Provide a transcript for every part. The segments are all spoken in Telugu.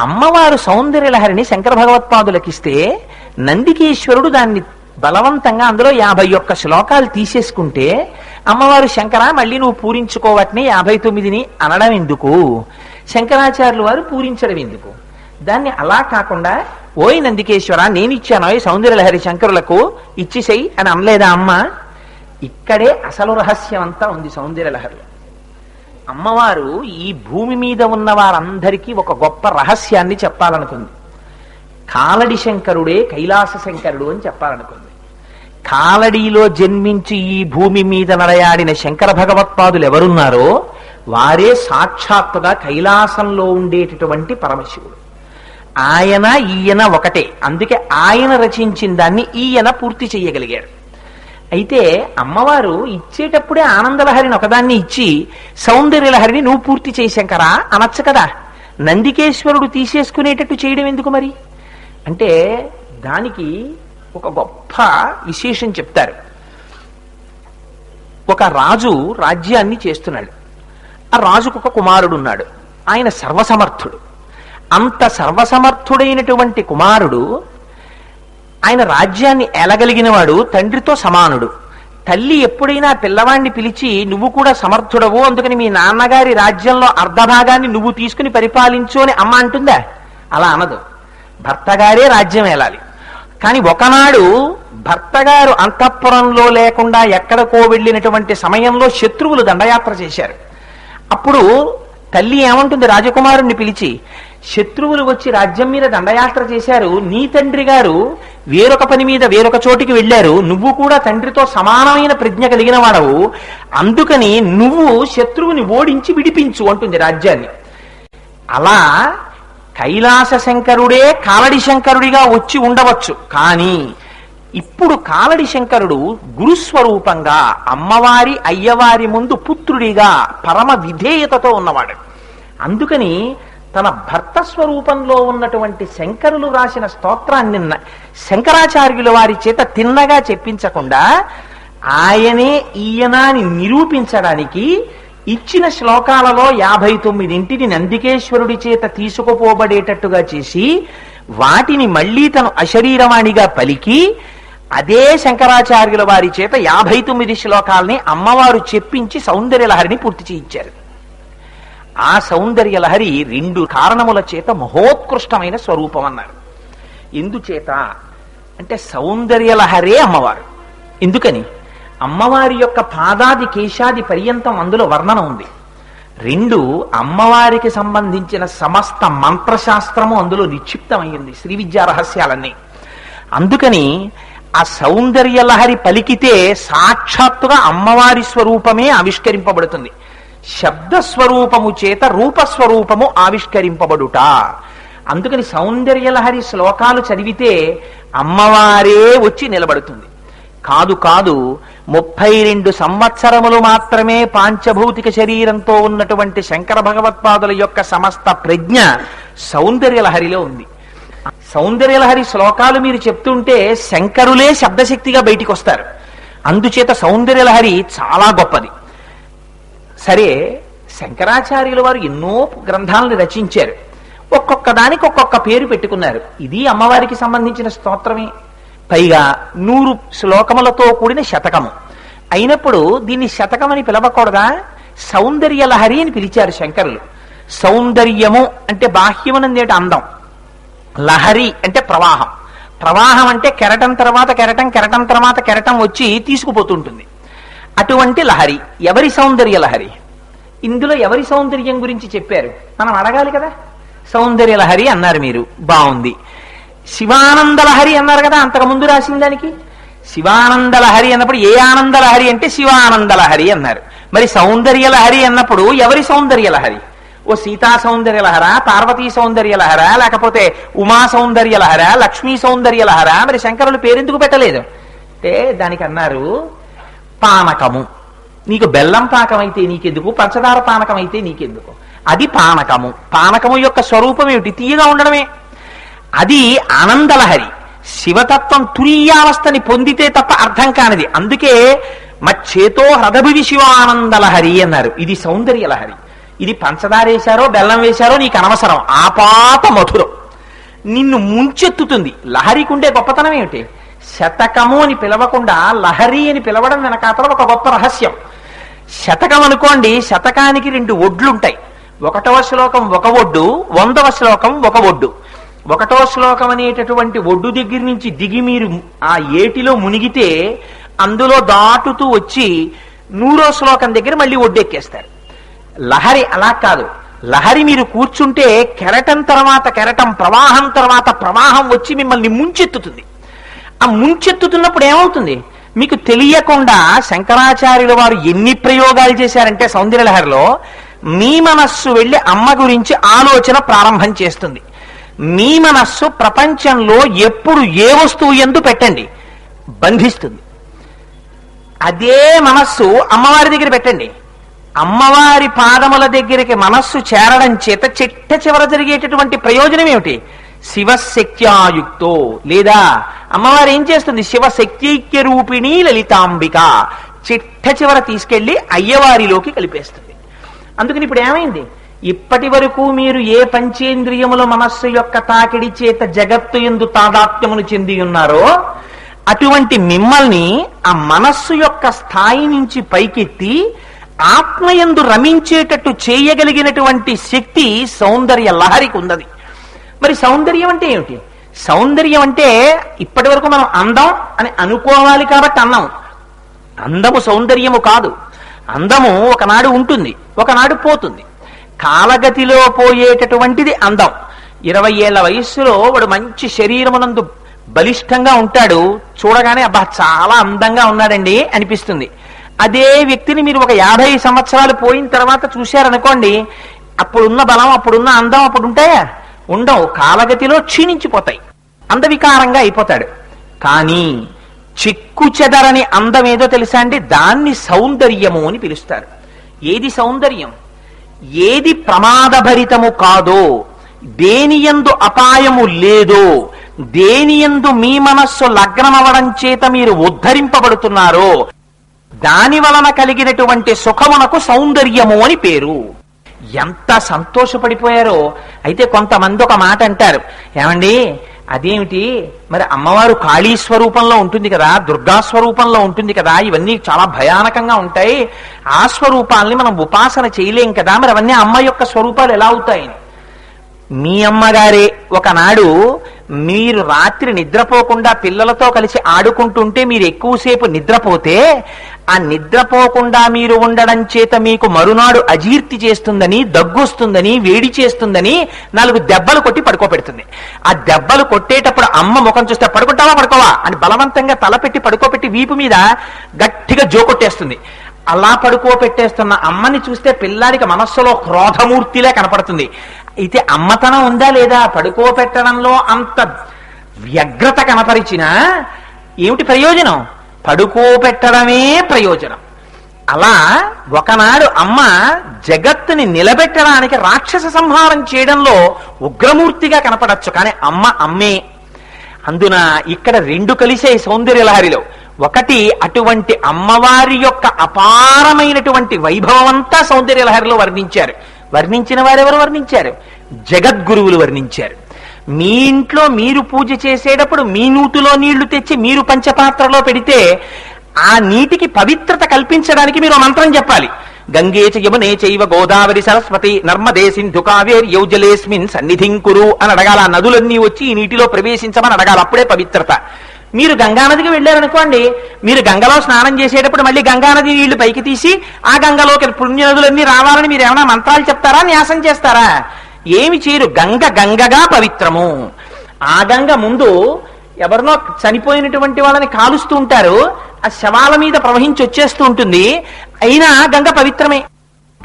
అమ్మవారు సౌందర్యలహరిని శంకర భగవత్పాదులకిస్తే నందికేశ్వరుడు దాన్ని బలవంతంగా అందులో యాభై ఒక్క శ్లోకాలు తీసేసుకుంటే అమ్మవారు శంకర మళ్ళీ నువ్వు పూరించుకోవట్ని యాభై తొమ్మిదిని అనడం ఎందుకు? శంకరాచార్యులు వారు పూరించడం ఎందుకు? దాన్ని అలా కాకుండా ఓయ్ నందికేశ్వర నేను ఇచ్చాను ఈ సౌందర్యలహరి శంకరులకు ఇచ్చిసేయి అని అనలేదా అమ్మ? ఇక్కడే అసలు రహస్యం అంతా ఉంది సౌందర్యలహరిలో. అమ్మవారు ఈ భూమి మీద ఉన్న వారందరికీ ఒక గొప్ప రహస్యాన్ని చెప్పాలనుకుంది. కాలడి శంకరుడే కైలాస శంకరుడు అని చెప్పాలనుకుంది. కాలడీలో జన్మించి ఈ భూమి మీద నడయాడిన శంకర భగవత్పాదులు ఎవరున్నారో వారే సాక్షాత్తుగా కైలాసంలో ఉండేటటువంటి పరమశివుడు. ఆయన ఈయన ఒకటే. అందుకే ఆయన రచించిన దాన్ని ఈయన పూర్తి చేయగలిగాడు. అయితే అమ్మవారు ఇచ్చేటప్పుడే ఆనందలహరిని ఒకదాన్ని ఇచ్చి సౌందర్యలహరిని నువ్వు పూర్తి చేశాంకరా అనొచ్చు కదా. నందికేశ్వరుడు తీసేసుకునేటట్టు చేయడం ఎందుకు మరి? అంటే దానికి ఒక గొప్ప విశేషం చెప్తారు. ఒక రాజు రాజ్యాన్ని చేస్తున్నాడు. ఆ రాజుకు ఒక కుమారుడు ఉన్నాడు ఆయన సర్వసమర్థుడు. అంత సర్వసమర్థుడైనటువంటి కుమారుడు ఆయన రాజ్యాన్ని ఎలగలిగినవాడు తండ్రితో సమానుడు. తల్లి ఎప్పుడైనా పిల్లవాడిని పిలిచి నువ్వు కూడా సమర్థుడవు అందుకని మీ నాన్నగారి రాజ్యంలో అర్ధభాగాన్ని నువ్వు తీసుకుని పరిపాలించు అని అమ్మ అంటుందా? అలా అనదు. భర్తగారే రాజ్యం ఏలాలి. కానీ ఒకనాడు భర్తగారు అంతఃపురంలో లేకుండా ఎక్కడికో వెళ్ళినటువంటి సమయంలో శత్రువులు దండయాత్ర చేశారు. అప్పుడు తల్లి ఏమంటుంది రాజకుమారుణ్ణి పిలిచి శత్రువులు వచ్చి రాజ్యం మీద దండయాత్ర చేశారు. నీ తండ్రి గారు వేరొక పని మీద వేరొక చోటికి వెళ్ళారు. నువ్వు కూడా తండ్రితో సమానమైన ప్రజ్ఞ కలిగిన వాడవు. అందుకని నువ్వు శత్రువుని ఓడించి విడిపించు అంటుంది రాజ్యాన్ని. అలా కైలాస శంకరుడే కాలడి శంకరుడిగా వచ్చి ఉండవచ్చు. కానీ ఇప్పుడు కాలడి శంకరుడు గురుస్వరూపంగా అమ్మవారి అయ్యవారి ముందు పుత్రుడిగా పరమ విధేయతతో ఉన్నవాడు. అందుకని తన భర్త స్వరూపంలో ఉన్నటువంటి శంకరులు రాసిన స్తోత్రాన్ని శంకరాచార్యుల వారి చేత తిన్నగా చెప్పించకుండా ఆయనే ఈయన అని నిరూపించడానికి ఇచ్చిన శ్లోకాలలో యాభై తొమ్మిదింటిని నందికేశ్వరుడి చేత తీసుకుపోబడేటట్టుగా చేసి వాటిని మళ్ళీ తను అశరీరవాణిగా పలికి అదే శంకరాచార్యుల వారి చేత యాభై తొమ్మిది శ్లోకాల్ని అమ్మవారు చెప్పించి సౌందర్యలహరిని పూర్తి చేయించారు. ఆ సౌందర్య లహరి రెండు కారణముల చేత మహోత్కృష్టమైన స్వరూపం అన్నారు ఎందుచేత? అంటే సౌందర్య లహరే అమ్మవారు. ఎందుకని? అమ్మవారి యొక్క పాదాది కేశాది పర్యంతం అందులో వర్ణన ఉంది. రెండు అమ్మవారికి సంబంధించిన సమస్త మంత్రశాస్త్రము అందులో నిక్షిప్తమైంది శ్రీ విద్యా రహస్యాలన్నీ. అందుకని ఆ సౌందర్య లహరి పలికితే సాక్షాత్తుగా అమ్మవారి స్వరూపమే ఆవిష్కరింపబడుతుంది. శబ్ద స్వరూపము చేత రూపస్వరూపము ఆవిష్కరింపబడుట. అందుకని సౌందర్యలహరి శ్లోకాలు చదివితే అమ్మవారే వచ్చి నిలబడుతుంది. కాదు కాదు ముప్పై రెండు సంవత్సరములు మాత్రమే పాంచభౌతిక శరీరంతో ఉన్నటువంటి శంకర భగవత్పాదుల యొక్క సమస్త ప్రజ్ఞ సౌందర్యలహరిలో ఉంది. సౌందర్యలహరి శ్లోకాలు మీరు చెప్తుంటే శంకరులే శబ్దశక్తిగా బయటికి వస్తారు అందుచేత సౌందర్యలహరి చాలా గొప్పది. సరే శంకరాచార్యుల వారు ఎన్నో గ్రంథాలను రచించారు. ఒక్కొక్క దానికి ఒక్కొక్క పేరు పెట్టుకున్నారు. ఇది అమ్మవారికి సంబంధించిన స్తోత్రమే. పైగా నూరు శ్లోకములతో కూడిన శతకము. అయినప్పుడు దీన్ని శతకం అని పిలవకూడదా? సౌందర్య లహరి అని పిలిచారు శంకరులు. సౌందర్యము అంటే బాహ్యమునందేటి అందం. లహరి అంటే ప్రవాహం. ప్రవాహం అంటే కెరటం తర్వాత కెరటం కెరటం తర్వాత కెరటం వచ్చి తీసుకుపోతుంటుంది. అటువంటి లహరి ఎవరి సౌందర్య లహరి? ఇందులో ఎవరి సౌందర్యం గురించి చెప్పారు? మనం అడగాలి కదా? సౌందర్య లహరి అన్నారు మీరు. బాగుంది. శివానంద లహరి అన్నారు కదా అంతకు ముందు రాసిన దానికి? శివానంద లహరి అన్నప్పుడు ఏ ఆనంద లహరి అంటే శివానంద లహరి అన్నారు. మరి సౌందర్య లహరి అన్నప్పుడు ఎవరి సౌందర్య లహరి? ఓ సీతా సౌందర్య లహర పార్వతీ సౌందర్య లహర లేకపోతే ఉమా సౌందర్య లహర లక్ష్మీ సౌందర్య లహర? మరి శంకరులు పేరెందుకు పెట్టలేదు? అంటే దానికి అన్నారు పానకము. నీకు బెల్లం పాకం అయితే నీకెందుకు? పంచదార పానకం అయితే నీకెందుకు? అది పానకము. పానకము యొక్క స్వరూపం ఏమిటి? తీయగా ఉండడమే. అది ఆనందలహరి. శివతత్వం తురీయావస్థని పొందితే తప్ప అర్థం కానిది. అందుకే మచ్చేతో హ్రదభివి శివానందలహరి అన్నారు. ఇది సౌందర్య లహరి ఇది పంచదార వేశారో బెల్లం వేశారో నీకు అనవసరం. ఆపాత మధురం. నిన్ను ముంచెత్తుతుంది. లహరికి ఉండే గొప్పతనం ఏమిటి? శతకము అని పిలవకుండా లహరి అని పిలవడం వెనకాతల ఒక గొప్ప రహస్యం. శతకం అనుకోండి శతకానికి రెండు ఒడ్లుంటాయి. ఒకటవ శ్లోకం ఒక ఒడ్డు వందవ శ్లోకం ఒక ఒడ్డు. ఒకటవ శ్లోకం అనేటటువంటి ఒడ్డు దగ్గర నుంచి దిగి మీరు ఆ ఏటిలో మునిగితే అందులో దాటుతూ వచ్చి నూరో శ్లోకం దగ్గర మళ్ళీ ఒడ్డెక్కేస్తారు లహరి అలా కాదు. లహరి మీరు కూర్చుంటే కెరటం తర్వాత కెరటం ప్రవాహం తర్వాత ప్రవాహం వచ్చి మిమ్మల్ని ముంచెత్తుతుంది. ఆ ముంచెత్తుతున్నప్పుడు ఏమవుతుంది? మీకు తెలియకుండా శంకరాచార్యుల వారు ఎన్ని ప్రయోగాలు చేశారంటే సౌందర్యలహరిలో మీ మనస్సు వెళ్ళి అమ్మ గురించి ఆలోచన ప్రారంభం చేస్తుంది. మీ మనస్సు ప్రపంచంలో ఎప్పుడు ఏ వస్తువు ఎందు పెట్టండి? బంధిస్తుంది. అదే మనస్సు అమ్మవారి దగ్గర పెట్టండి. అమ్మవారి పాదముల దగ్గరికి మనస్సు చేరడం చేత చిట్ట చివర జరిగేటటువంటి ప్రయోజనం ఏమిటి? శివశక్త్యాయుక్తో లేదా అమ్మవారు ఏం చేస్తుంది? శివశక్తైక్య రూపిణి లలితాంబిక. చిట్ట చివర తీసుకెళ్ళి అయ్యవారిలోకి కలిపేస్తుంది. అందుకని ఇప్పుడు ఏమైంది? ఇప్పటి వరకు మీరు ఏ పంచేంద్రియముల మనస్సు యొక్క తాకిడి చేత జగత్తు ఎందు తాదాత్మ్యమును చెంది ఉన్నారో అటువంటి మిమ్మల్ని ఆ మనస్సు యొక్క స్థాయి నుంచి పైకెత్తి ఆత్మయందు రమించేటట్టు చేయగలిగినటువంటి శక్తి సౌందర్య లహరికి ఉన్నది. మరి సౌందర్యం అంటే ఏమిటి? సౌందర్యం అంటే ఇప్పటి వరకు మనం అందం అని అనుకోవాలి కాబట్టి అన్నాం. అందము సౌందర్యము కాదు. అందము ఒకనాడు ఉంటుంది ఒకనాడు పోతుంది. కాలగతిలో పోయేటటువంటిది అందం. ఇరవై ఏళ్ళ వయస్సులో వాడు మంచి శరీరమునందు బలిష్టంగా ఉంటాడు. చూడగానే అబ్బా చాలా అందంగా ఉన్నాడండి అనిపిస్తుంది. అదే వ్యక్తిని మీరు ఒక యాభై సంవత్సరాలు పోయిన తర్వాత చూశారనుకోండి అప్పుడున్న బలం అప్పుడున్న అందం అప్పుడు ఉంటాయా? ఉండవు కాలగతిలో క్షీణించిపోతాయి. అందవికారంగా అయిపోతాడు. కానీ చిక్కు చెదరని అందం ఏదో తెలుసా అండి? దాన్ని సౌందర్యము అని పిలుస్తారు. ఏది సౌందర్యం? ఏది ప్రమాదభరితము కాదో దేనియందు అపాయము లేదో దేనియందు మీ మనస్సు లగ్నమవడం చేత మీరు ఉద్ధరింపబడుతున్నారో దాని వలన కలిగినటువంటి సుఖమునకు సౌందర్యము అని పేరు. ఎంత సంతోషపడిపోయారో. అయితే కొంతమంది ఒక మాట అంటారు. ఏమండి అదేమిటి? మరి అమ్మవారు కాళీ స్వరూపంలో ఉంటుంది కదా దుర్గా స్వరూపంలో ఉంటుంది కదా ఇవన్నీ చాలా భయానకంగా ఉంటాయి. ఆ స్వరూపాల్ని మనం ఉపాసన చేయలేం కదా మరి అవన్నీ అమ్మ యొక్క స్వరూపాలు ఎలా అవుతాయని. మీ అమ్మగారే ఒకనాడు మీరు రాత్రి నిద్రపోకుండా పిల్లలతో కలిసి ఆడుకుంటుంటే మీరు ఎక్కువసేపు నిద్రపోతే ఆ నిద్రపోకుండా మీరు ఉండడం చేత మీకు మరునాడు అజీర్తి చేస్తుందని దగ్గొస్తుందని వేడి చేస్తుందని నాలుగు దెబ్బలు కొట్టి పడుకోబెడుతుంది. ఆ దెబ్బలు కొట్టేటప్పుడు అమ్మ ముఖం చూస్తే పడుకుంటావా పడుకోవా? అని బలవంతంగా తలపెట్టి పడుకోబెట్టి వీపు మీద గట్టిగా జోకొట్టేస్తుంది అలా పడుకోబెట్టేస్తున్న అమ్మని చూస్తే పిల్లాడికి మనస్సులో క్రోధమూర్తిలే కనపడుతుంది. అయితే అమ్మతనం ఉందా లేదా? పడుకోబెట్టడంలో అంత వ్యగ్రత కనపరిచినా ఏమిటి ప్రయోజనం? పడుకోబెట్టడమే ప్రయోజనం. అలా ఒకనాడు అమ్మ జగత్తుని నిలబెట్టడానికి రాక్షస సంహారం చేయడంలో ఉగ్రమూర్తిగా కనపడచ్చు. కానీ అమ్మ అమ్మే. అందున ఇక్కడ రెండు కలిసే సౌందర్యలహరిలో. ఒకటి అటువంటి అమ్మవారి యొక్క అపారమైనటువంటి వైభవం అంతా సౌందర్యలహరిలో వర్ణించారు. వర్ణించిన వారెవరు వర్ణించారు? జగద్గురువులు వర్ణించారు. మీ ఇంట్లో మీరు పూజ చేసేటప్పుడు మీ నూతులో నీళ్ళు తెచ్చి మీరు పంచపాత్రలో పెడితే ఆ నీటికి పవిత్రత కల్పించడానికి మీరు మంత్రం చెప్పాలి. గంగే చ యమునే చైవ గోదావరి సరస్వతి నర్మదే సింధు కావేర్యౌజలేస్మిన్ యౌజలేస్మిన్ అని అడగాల. నదులన్నీ వచ్చి ఈ నీటిలో ప్రవేశించమని అడగాల. అప్పుడే పవిత్రత. మీరు గంగానదికి వెళ్ళారనుకోండి మీరు గంగలో స్నానం చేసేటప్పుడు మళ్ళీ గంగానది నీళ్ళు పైకి తీసి ఆ గంగలోకి పుణ్యనదులన్నీ రావాలని మీరు ఏమైనా మంత్రాలు చెప్తారా న్యాసం చేస్తారా? ఏమి చేయరు. గంగ గంగగా పవిత్రము. ఆ గంగ ముందు ఎవరినో చనిపోయినటువంటి వాళ్ళని కాలుస్తూ ఉంటారు. ఆ శవాల మీద ప్రవహించి వచ్చేస్తూ ఉంటుంది. అయినా గంగ పవిత్రమే.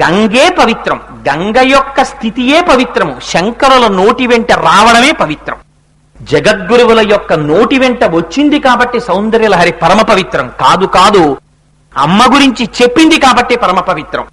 గంగే పవిత్రం. గంగ యొక్క స్థితియే పవిత్రము. శంకరుల నోటి వెంట రావడమే పవిత్రం. జగద్గురువుల యొక్క నోటి వెంట వచ్చింది కాబట్టి సౌందర్యలహరి పరమ పవిత్రం. కాదు కాదు అమ్మ గురించి చెప్పింది కాబట్టి పరమ పవిత్రం.